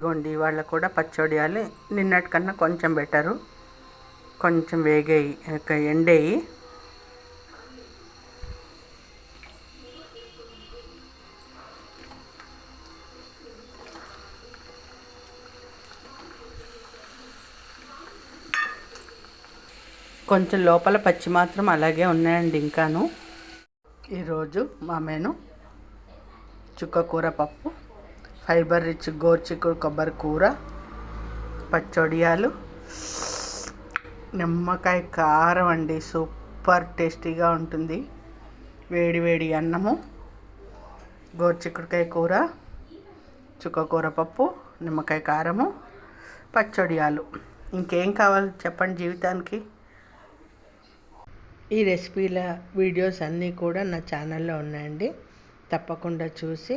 ఇదిగోండి వాళ్ళ కూడా పచ్చడియాలు నిన్నటికన్నా కొంచెం బెటరు. కొంచెం వేగాయి ఎండేయి. కొంచెం లోపల పచ్చి మాత్రం అలాగే ఉన్నాయండి ఇంకాను. ఈరోజు మా మెను చుక్కకూర పప్పు. ఫైబర్ రిచ్ గోర్చిక్కుడు కొబ్బరి కూర పచ్చడియాలు నిమ్మకాయ కారం అండి. సూపర్ టేస్టీగా ఉంటుంది. వేడి వేడి అన్నము గోర్చిక్కుడుకాయ కూర చుక్కకూర పప్పు నిమ్మకాయ కారము పచ్చడియాలు. ఇంకేం కావాలి చెప్పండి జీవితానికి? ఈ రెసిపీల వీడియోస్ అన్నీ కూడా నా ఛానల్లో ఉన్నాయండి. తప్పకుండా చూసి